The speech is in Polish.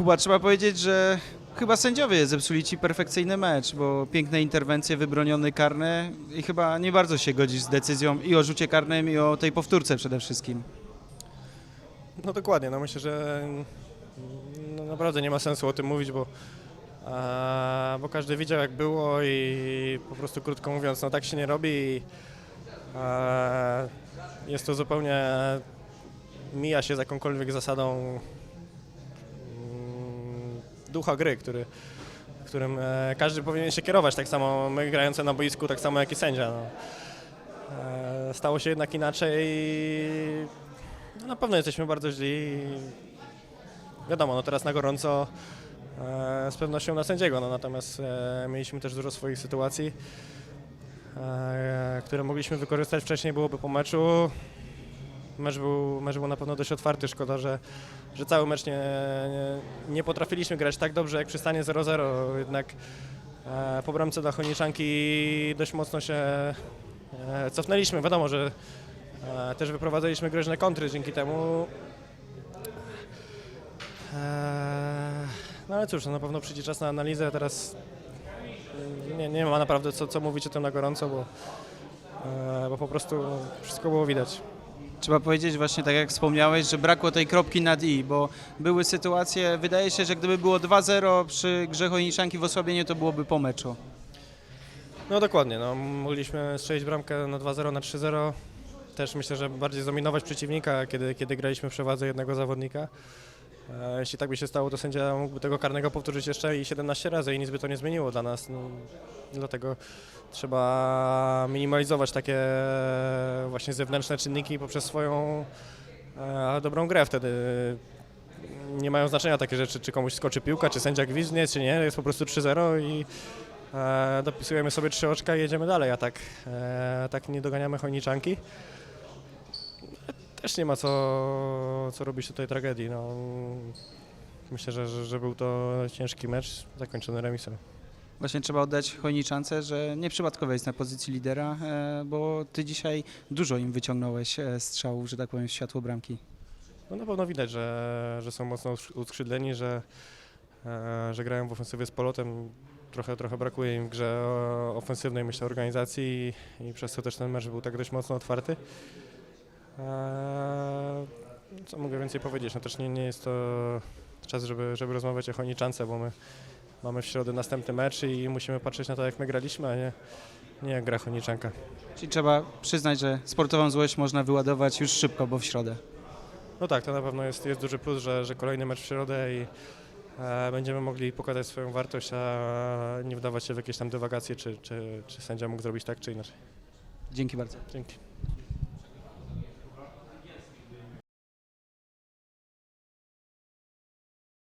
Kuba, trzeba powiedzieć, że chyba sędziowie zepsuli ci perfekcyjny mecz, bo piękne interwencje, wybroniony karne i chyba nie bardzo się godzisz z decyzją i o rzucie karnym i o tej powtórce przede wszystkim. No dokładnie, no myślę, że no naprawdę nie ma sensu o tym mówić, bo, e, bo każdy widział jak było i po prostu krótko mówiąc, no tak się nie robi i e, jest to zupełnie, mija się z jakąkolwiek zasadą ducha gry, który, którym e, każdy powinien się kierować, tak samo my grający na boisku, tak samo jak i sędzia. No. E, stało się jednak inaczej no, na pewno jesteśmy bardzo źli. Wiadomo, no teraz na gorąco e, z pewnością na sędziego, no, natomiast e, mieliśmy też dużo swoich sytuacji, e, które mogliśmy wykorzystać wcześniej, byłoby po meczu. Mecz był, mecz był na pewno dość otwarty, szkoda, że, że cały mecz nie, nie, nie potrafiliśmy grać tak dobrze jak przy stanie 0-0, jednak e, po bramce dla Choniczanki dość mocno się e, cofnęliśmy. Wiadomo, że E, Też wyprowadzaliśmy groźne kontry dzięki temu. E, No ale cóż, no na pewno przyjdzie czas na analizę. Teraz nie, nie ma naprawdę co, co mówić o tym na gorąco, bo, e, bo po prostu wszystko było widać. Trzeba powiedzieć właśnie tak jak wspomniałeś, że brakło tej kropki nad i, bo były sytuacje, wydaje się, że gdyby było 2-0 przy grze Chojniczanki w osłabieniu, to byłoby po meczu. No dokładnie, no, mogliśmy strzelić bramkę na 2-0, na 3-0. Też myślę, że bardziej zdominować przeciwnika, kiedy, kiedy graliśmy w przewadze jednego zawodnika. E, Jeśli tak by się stało, to sędzia mógłby tego karnego powtórzyć jeszcze i 17 razy i nic by to nie zmieniło dla nas. No, dlatego trzeba minimalizować takie właśnie zewnętrzne czynniki poprzez swoją e, dobrą grę. Wtedy nie mają znaczenia takie rzeczy, czy komuś skoczy piłka, czy sędzia gwizdnie, czy nie. Jest po prostu 3-0 i e, dopisujemy sobie trzy oczka i jedziemy dalej, a tak, e, tak nie doganiamy chojniczanki. Też nie ma co, co robić tutaj tragedii. No, myślę, że, że, że był to ciężki mecz zakończony remisem. Właśnie trzeba oddać Chojniczance, że nieprzypadkowo jest na pozycji lidera, e, bo ty dzisiaj dużo im wyciągnąłeś e, strzałów, że tak powiem, w światło bramki. No na pewno widać, że, że są mocno uskrzy- uskrzydleni, że, e, że grają w ofensywie z polotem. Trochę, trochę brakuje im w grze ofensywnej, myślę, organizacji i, i przez to też ten mecz był tak dość mocno otwarty. E, co mogę więcej powiedzieć? No też nie, nie jest to czas, żeby, żeby rozmawiać o Choniczance, bo my mamy w środę następny mecz i musimy patrzeć na to, jak my graliśmy, a nie, nie jak gra Choniczanka. Czyli trzeba przyznać, że sportową złość można wyładować już szybko, bo w środę. No tak, to na pewno jest, jest duży plus, że, że kolejny mecz w środę i e, będziemy mogli pokazać swoją wartość, a nie wdawać się w jakieś tam dywagacje, czy, czy, czy sędzia mógł zrobić tak, czy inaczej. Dzięki bardzo. Dzięki.